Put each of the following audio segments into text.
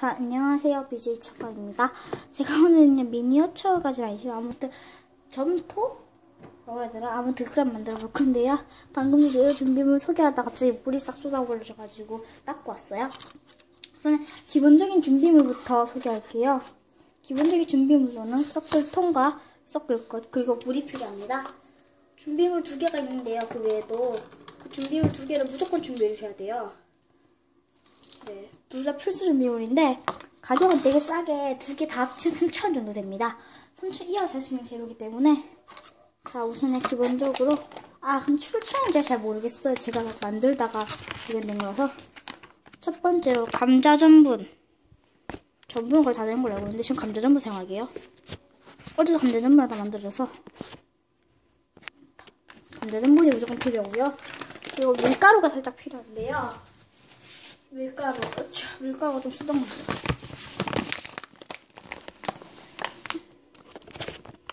자, 안녕하세요. BJ 첫방입니다. 제가 오늘은 미니어처까지는 아니지만 아무튼 점토? 뭐라 해야 되나? 아무튼 그걸 만들어 볼 건데요. 방금 전에 준비물 소개하다 갑자기 물이 싹 쏟아버려져가지고 닦고 왔어요. 우선 기본적인 준비물부터 소개할게요. 기본적인 준비물로는 섞을 통과 섞을 것 그리고 물이 필요합니다. 준비물 두 개가 있는데요. 그 외에도 그 준비물 두 개를 무조건 준비해 주셔야 돼요. 네, 둘다 필수 준비물인데 가격은 되게 싸게 두 개 다 합치면 3,000원 정도 됩니다. 3,000원 이하 살수 있는 재료이기 때문에 자 우선은 기본적으로 아 출처는 제가 잘 모르겠어요. 제가 막 만들다가 발견된 거라서 첫 번째로 감자 전분 전분은 거의 다 된 걸로 알고 있는데 지금 감자 전분 사용할게요. 어제도 감자 전분을 다 만들어서 감자 전분이 무조건 필요하고요. 그리고 밀가루가 살짝 필요한데요. 밀가루, 그렇죠. 밀가루가 좀 쓰던거려서.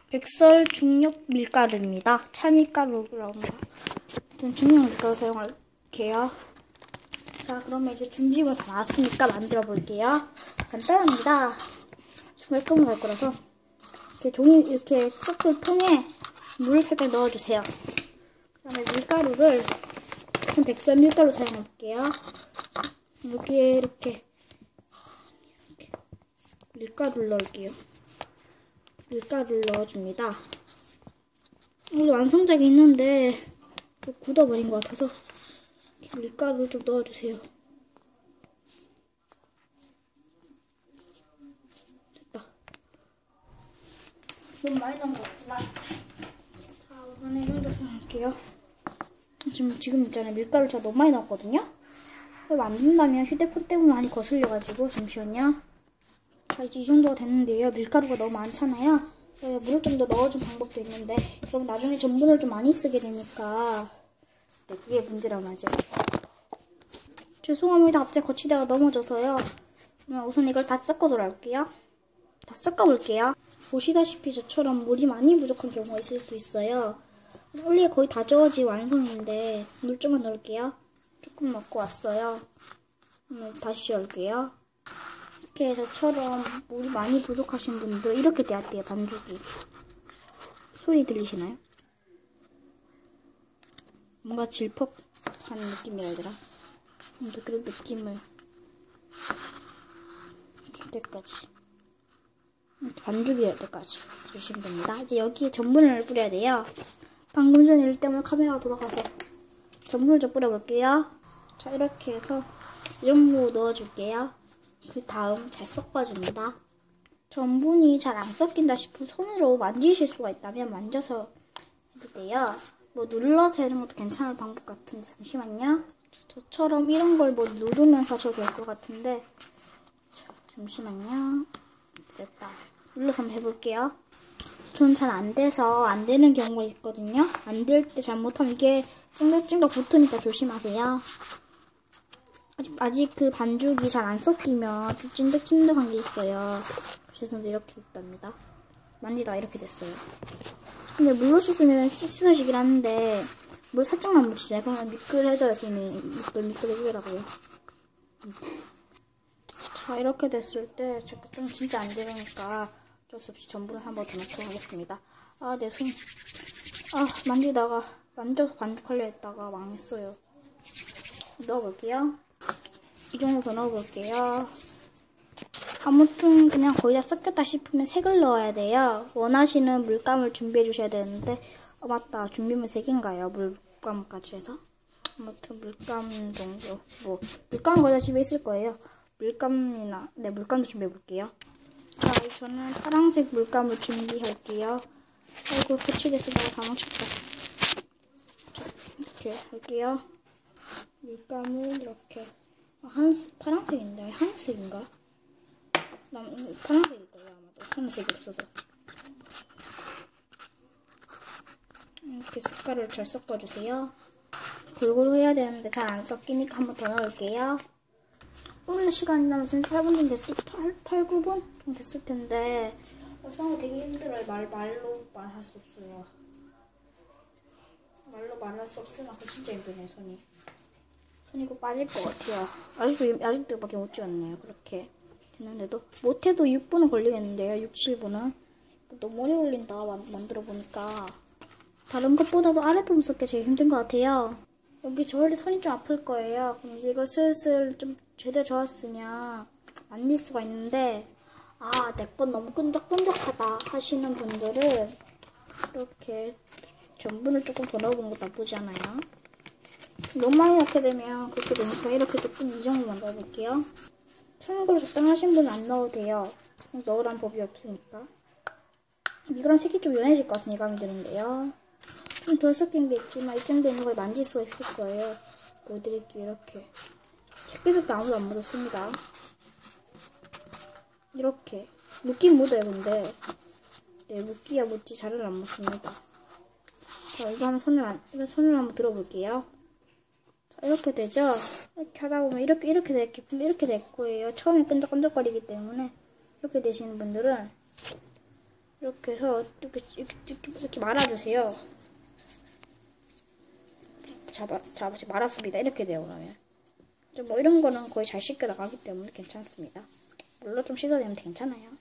백설 중력 밀가루입니다. 찰밀가루라고 합니다. 일단 중력 밀가루 사용할게요. 자, 그러면 이제 준비물 다 나왔으니까 만들어 볼게요. 간단합니다. 중간 끄고 갈 거라서 이렇게 종이 이렇게 섞을 통에 물을 살짝 넣어주세요. 그다음에 밀가루를 한 백설 밀가루 사용할게요. 여기에 이렇게, 이렇게 밀가루를 넣을게요. 밀가루를 넣어줍니다. 여기 완성작이 있는데 굳어버린 것 같아서 밀가루를 좀 넣어주세요. 됐다. 너무 많이 넣은 것 같지만 자 우선은 이 정도 사용할게요. 지금 지금 있잖아요 밀가루 제가 너무 많이 넣었거든요. 만든다면 휴대폰 때문에 많이 거슬려가지고 잠시만요. 자 이제 이 정도가 됐는데요. 밀가루가 너무 많잖아요. 물을 좀 더 넣어준 방법도 있는데 그럼 나중에 전분을 좀 많이 쓰게 되니까 네, 그게 문제란 말이죠. 죄송합니다. 갑자기 거치대가 넘어져서요. 그러면 우선 이걸 다 섞어 돌아올게요. 다 섞어볼게요. 보시다시피 저처럼 물이 많이 부족한 경우가 있을 수 있어요. 원래 거의 다 저어진 완성인데 물 좀만 넣을게요. 조금 넣고 왔어요. 다시 열게요. 이렇게 저처럼 물이 많이 부족하신 분들 이렇게 돼야 돼요. 반죽이. 소리 들리시나요? 뭔가 질퍽한 느낌이라 해야 되나? 그런 느낌을 줄 때까지 반죽이 될 때까지 주시면 됩니다. 이제 여기에 전분을 뿌려야 돼요. 방금 전에 일 때문에 카메라가 돌아가서 전분을 좀 뿌려볼게요. 자 이렇게 해서 이 정도 넣어줄게요. 그 다음 잘 섞어줍니다. 전분이 잘 안 섞인다 싶으면 손으로 만지실 수가 있다면 만져서 해도 돼요. 뭐 눌러서 하는 것도 괜찮을 방법 같은데 잠시만요. 저처럼 이런 걸 뭐 누르면서 하셔도 될 것 같은데 잠시만요. 됐다. 눌러서 한번 해볼게요. 저는 잘 안 돼서 안 되는 경우가 있거든요. 안 될 때 잘못하면 이게 찡득찡득 붙으니까 조심하세요. 아직, 아직 그 반죽이 잘 안 섞이면 좀 찐득찐득한 게 있어요. 그래서 이렇게 됐답니다. 만지다가 이렇게 됐어요. 근데 물로 씻으면 씻으시긴 하는데 물 살짝만 묻히자. 그러면 미끌해져요, 손이. 미끌, 미끌해지더라고요. 자, 이렇게 됐을 때 제가 좀 진짜 안 되니까 어쩔 수 없이 전분을 한번 더 넣고 하겠습니다. 아, 내 손. 아, 만지다가 만져서 반죽하려 했다가 망했어요. 넣어볼게요. 이 정도 더 넣어볼게요. 아무튼 그냥 거의 다 섞였다 싶으면 색을 넣어야 돼요. 원하시는 물감을 준비해 주셔야 되는데 어, 맞다. 준비물 3개인가요? 물감까지 해서. 아무튼 물감 정도. 뭐 물감은 거의 다 집에 있을 거예요. 물감이나 네 물감도 준비해 볼게요. 자, 저는 파란색 물감을 준비할게요. 아이고 배치됐으다가 다 망쳤다. 이렇게 할게요. 물감을 이렇게 아, 한 파란색인데 하얀색인가? 남 파란색일 거예요 아마도 하얀색이 없어서 이렇게 색깔을 잘 섞어주세요. 골고루 해야 되는데 잘 안 섞이니까 한 번 더 넣을게요. 원래 시간이 나면 지금 8분 정도 됐을 8, 8 9분 정도 됐을 텐데 써는 되게 힘들어요. 말, 말로 말할 수 없어요. 말로 말할 수 없으면 그 진짜 힘드네 손이. 손이 곧 빠질 것 같아요. 아직도 아직도 밖에 못 찍었네요. 그렇게 됐는데도 못해도 6분은 걸리겠는데요. 6, 7분은 너무 오래 걸린다 만, 만들어 보니까 다른 것보다도 아랫부분 섞기 제일 힘든 것 같아요. 여기 때 손이 좀 아플 거예요. 그럼 이제 이걸 슬슬 좀 제대로 저었으냐 만질 수가 있는데 아 내 건 너무 끈적끈적하다 하시는 분들은 이렇게 전분을 조금 더 넣어보는 것도 나쁘지 않아요. 너무 많이 넣게 되면 그렇게 되니까 이렇게 조금 이 정도만 넣어볼게요. 참고로 적당하신 분은 안 넣어도 돼요. 넣으란 법이 없으니까. 이거랑 색이 좀 연해질 것 같은 예감이 드는데요. 좀 덜 섞인 게 있지만 이 정도 있는 걸 만질 수가 있을 거예요. 보여드릴게요. 이렇게. 색깔도 아무도 안 묻었습니다. 이렇게. 묻긴 묻어요, 근데. 네, 묻기야 묻지 잘은 안 묻습니다. 자, 이거 한번 손을, 안, 이거 손을 한번 들어볼게요. 자, 이렇게 되죠? 이렇게 하다 보면 이렇게, 이렇게 될, 게- 이렇게 될 거예요. 처음에 끈적끈적거리기 때문에. 이렇게 되시는 분들은 이렇게 해서 이렇게, 이렇게, 이렇게, 이렇게 말아주세요. 잡아, 잡아, 말았습니다. 이렇게 돼요, 그러면. 뭐 이런 거는 거의 잘 씻겨 나가기 때문에 괜찮습니다. 물론 좀 씻어내면 괜찮아요.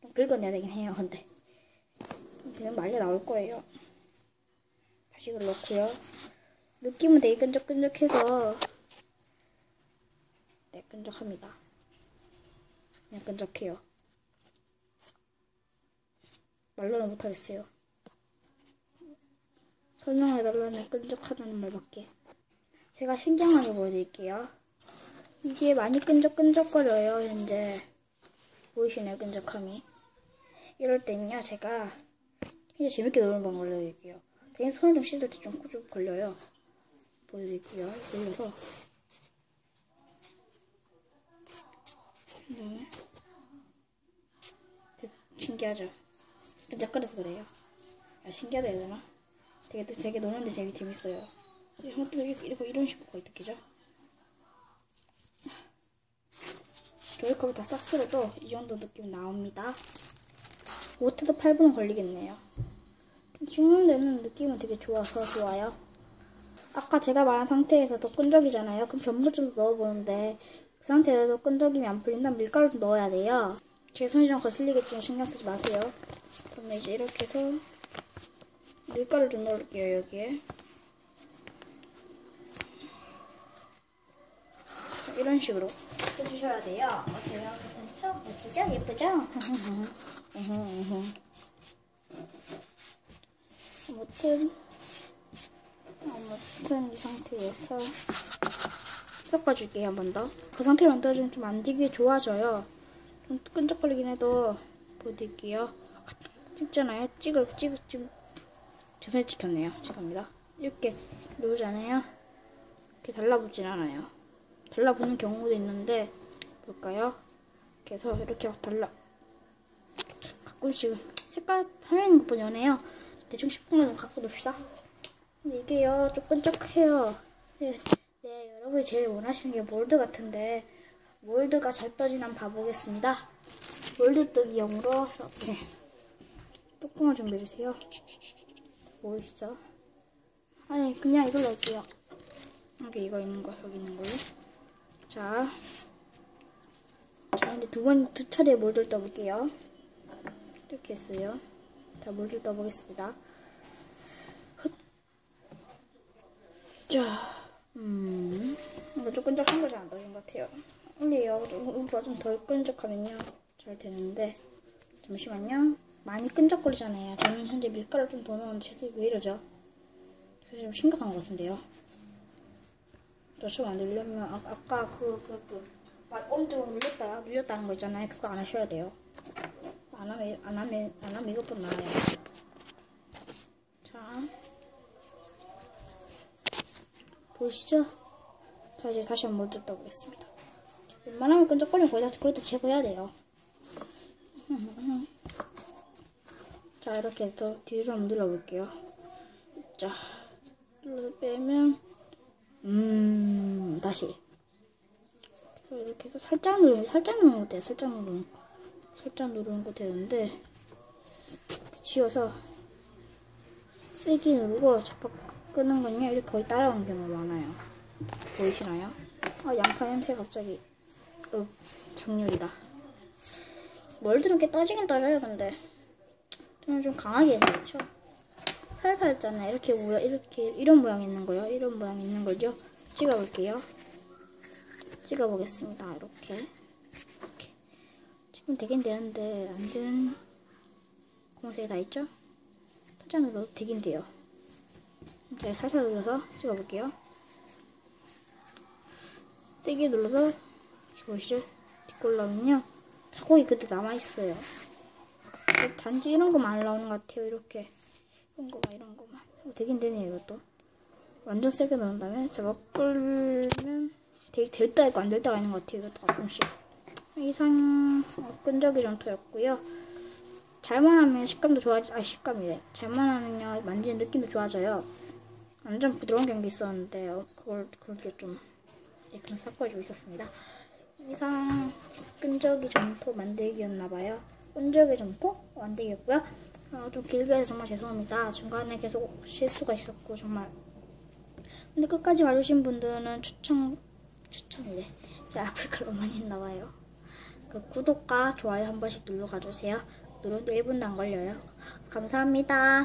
좀 긁어내야 되긴 해요, 근데. 그냥 말려 나올 거예요. 다시 이걸 넣고요. 느낌은 되게 끈적끈적해서 네, 끈적합니다. 그냥 끈적해요. 말로는 못하겠어요. 설명해달라는 끈적하다는 말밖에. 제가 신기하게 보여드릴게요. 이게 많이 끈적끈적거려요, 현재. 보이시나요, 끈적함이? 이럴 때는요, 제가 이제 재밌게 노는 방법을 알려드릴게요. 대신 손을 좀 씻을 때좀좀 걸려요. 보여드릴게요. 돌려서. 그 다음에. 신기하죠? 끈적거려서 그래요. 아, 신기하다 해야 되나? 되게, 되게 노는데 되게 재밌어요. 또 이렇게, 이런 식으로 거의 느끼죠? 조이컵을 다 싹 쓸어도 이 정도 느낌이 나옵니다. 못해도 8분은 걸리겠네요. 찍는 데는 느낌은 되게 좋아서 좋아요. 아까 제가 말한 상태에서 더 끈적이잖아요. 그럼 전부 좀 넣어보는데 그 상태에서 끈적임이 안 풀린다면 밀가루 좀 넣어야 돼요. 제 손이 좀 거슬리겠지만 신경 쓰지 마세요. 그러면 이제 이렇게 해서 밀가루 좀 넣을게요, 여기에. 자, 이런 식으로 해주셔야 돼요. 어때요? 예쁘죠? 예쁘죠? 아무튼 아무튼 이 상태에서 섞어줄게요 한 번 더. 그 상태로 만들어주면 좀 안 되게 좋아져요. 좀 끈적거리긴 해도 보여드릴게요. 찍잖아요. 찍을 찍을 찍. 제 손에 찍혔네요. 죄송합니다. 이렇게 누르잖아요. 이렇게 달라붙진 않아요. 달라붙는 경우도 있는데 볼까요? 해서 이렇게 막 달라. 가끔씩 색깔 화면인 것보다 연해요. 대충 10분간 갖고 놉시다. 이게요, 좀 끈적해요. 네, 네, 여러분이 제일 원하시는 게 몰드 같은데, 몰드가 잘 떠지나 한번 봐보겠습니다. 몰드 뜨기용으로 이렇게 뚜껑을 준비해주세요. 보이시죠? 아니, 그냥 이걸로 할게요. 여기 이거 있는 거, 여기 있는 걸로. 자. 자, 이제 두 번, 두 차례 몰드를 떠볼게요. 이렇게 했어요. 자, 물을 떠보겠습니다. 자, 음, 이거 좀 끈적한 거 잘 안 떠진 것 같아요. 근데요, 이거보다 좀덜 끈적하면요, 잘 되는데, 잠시만요. 많이 끈적거리잖아요. 저는 현재 밀가루 좀 더 넣었는데, 쟤왜 이러죠? 그래서 좀 심각한 것 같은데요. 저좀 안 들려면, 아, 아까 그, 그, 그, 막 오른쪽으로 눌렸다, 눌렸다는 거 있잖아요. 그거 안 하셔야 돼요. 안 하면, 안 하면, 안 하면 이것보다 나아요. 자. 보이시죠? 자, 이제 다시 한번 물좀 떠보겠습니다. 웬만하면 끈적거리면 거의 다, 거의 다 제거해야 돼요. 자, 이렇게 또 뒤로 한번 눌러볼게요. 자, 눌러 빼면, 음, 다시. 그래서 이렇게 해서 살짝 누르면, 살짝 누르는 것 같아요. 살짝 누르는 거. 살짝 누르는 거 되는데 지워서 세게 누르고 자꾸 끄는 건요. 이렇게 거의 따라오는 경우가 많아요. 보이시나요? 아 양파 냄새 갑자기 어, 장렬이다. 멀들은 꽤 따지긴 따져요 근데. 저는 좀 강하게 해서 그렇죠? 살살 있잖아요. 이렇게 모양 이렇게 이런 모양 있는 거요? 이런 모양 있는 거죠? 찍어볼게요. 찍어보겠습니다. 이렇게. 이렇게. 지금 되긴 되는데 안 되는 공세에 다 있죠? 포장으로 되긴 돼요 제가 살살 눌러서 찍어볼게요. 세게 눌러서 보시죠. 뒷골라면요. 자국이 그때 남아있어요. 단지 이런 거만 안 나오는 것 같아요. 이렇게. 이런 거만 이런 거만. 어, 되긴 되네요 이것도. 완전 세게 넣은 다음에 제가 끓면 되게 될 때가 있고 안 될 때가 있는 것 같아요 이것도 가끔씩. 이상 어, 끈적이 정도였고요. 잘만 하면 식감도 좋아지 아 식감이래. 잘만 하면요 만지는 느낌도 좋아져요 완전 부드러운 경기 있었는데 요 그걸 그렇게 좀 네, 그런 섞어주고 있었습니다. 이상 끈적이 점토 만들기였나봐요. 끈적이 점토 만들기였고요. 어, 좀 길게 해서 정말 죄송합니다. 중간에 계속 실수가 있었고 정말. 근데 끝까지 봐주신 분들은 추천 추천이래. 제가 아프리카를 많이 했나봐요. 그 구독과 좋아요 한 번씩 눌러 가주세요. 누르는데 1분도 안 걸려요. 감사합니다